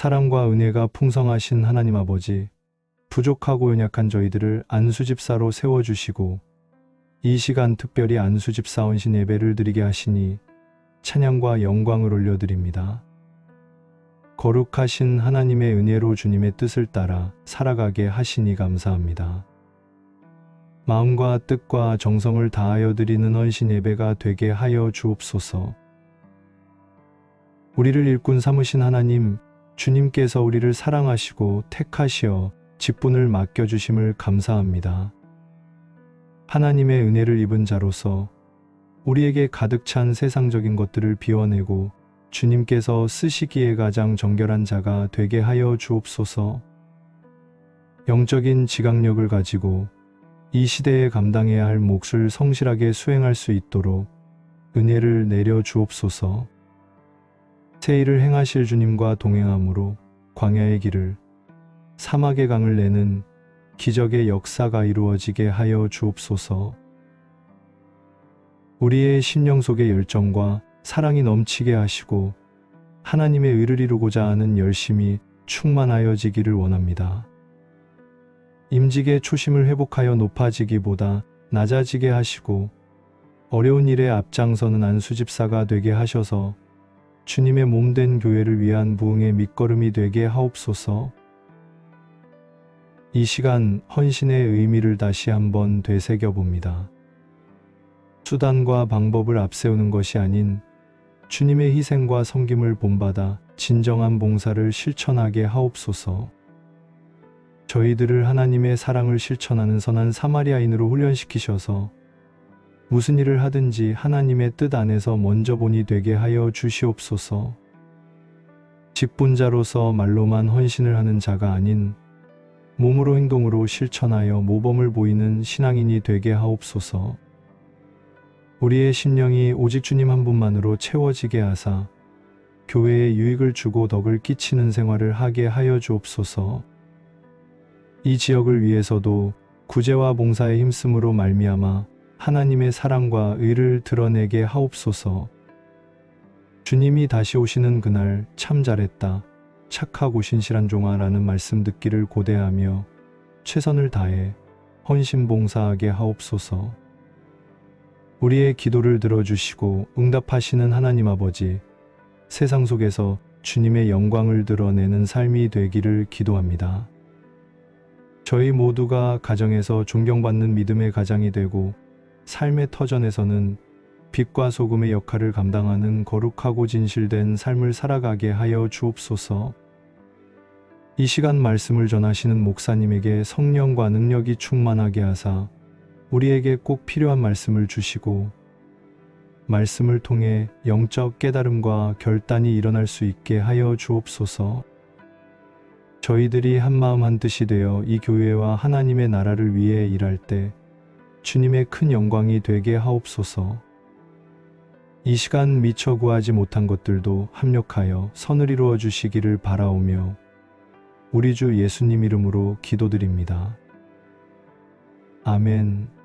사랑과 은혜가 풍성하신 하나님 아버지, 부족하고 연약한 저희들을 안수집사로 세워주시고, 이 시간 특별히 안수집사 원신 예배를 드리게 하시니 찬양과 영광을 올려드립니다. 거룩하신 하나님의 은혜로 주님의 뜻을 따라 살아가게 하시니 감사합니다. 마음과 뜻과 정성을 다하여 드리는 헌신 예배가 되게 하여 주옵소서. 우리를 일꾼 삼으신 하나님, 주님께서 우리를 사랑하시고 택하시어 직분을 맡겨주심을 감사합니다. 하나님의 은혜를 입은 자로서 우리에게 가득 찬 세상적인 것들을 비워내고 주님께서 쓰시기에 가장 정결한 자가 되게 하여 주옵소서. 영적인 지각력을 가지고 이 시대에 감당해야 할 몫을 성실하게 수행할 수 있도록 은혜를 내려 주옵소서. 새 일을 행하실 주님과 동행함으로 광야의 길을 사막의 강을 내는 기적의 역사가 이루어지게 하여 주옵소서. 우리의 심령 속의 열정과 사랑이 넘치게 하시고 하나님의 의를 이루고자 하는 열심이 충만하여지기를 원합니다. 임직의 초심을 회복하여 높아지기보다 낮아지게 하시고 어려운 일에 앞장서는 안수집사가 되게 하셔서 주님의 몸된 교회를 위한 부흥의 밑거름이 되게 하옵소서. 이 시간 헌신의 의미를 다시 한번 되새겨 봅니다. 수단과 방법을 앞세우는 것이 아닌 주님의 희생과 섬김을 본받아 진정한 봉사를 실천하게 하옵소서. 저희들을 하나님의 사랑을 실천하는 선한 사마리아인으로 훈련시키셔서 무슨 일을 하든지 하나님의 뜻 안에서 먼저 본이 되게 하여 주시옵소서. 직분자로서 말로만 헌신을 하는 자가 아닌 몸으로 행동으로 실천하여 모범을 보이는 신앙인이 되게 하옵소서. 우리의 심령이 오직 주님 한 분만으로 채워지게 하사 교회에 유익을 주고 덕을 끼치는 생활을 하게 하여 주옵소서. 이 지역을 위해서도 구제와 봉사에 힘쓰므로 말미암아 하나님의 사랑과 의를 드러내게 하옵소서. 주님이 다시 오시는 그날 참 잘했다. 착하고 신실한 종아라는 말씀 듣기를 고대하며 최선을 다해 헌신 봉사하게 하옵소서. 우리의 기도를 들어주시고 응답하시는 하나님 아버지, 세상 속에서 주님의 영광을 드러내는 삶이 되기를 기도합니다. 저희 모두가 가정에서 존경받는 믿음의 가장이 되고 삶의 터전에서는 빛과 소금의 역할을 감당하는 거룩하고 진실된 삶을 살아가게 하여 주옵소서. 이 시간 말씀을 전하시는 목사님에게 성령과 능력이 충만하게 하사 우리에게 꼭 필요한 말씀을 주시고 말씀을 통해 영적 깨달음과 결단이 일어날 수 있게 하여 주옵소서. 저희들이 한마음 한뜻이 되어 이 교회와 하나님의 나라를 위해 일할 때 주님의 큰 영광이 되게 하옵소서. 이 시간 미처 구하지 못한 것들도 합력하여 선을 이루어 주시기를 바라오며 우리 주 예수님 이름으로 기도드립니다. 아멘.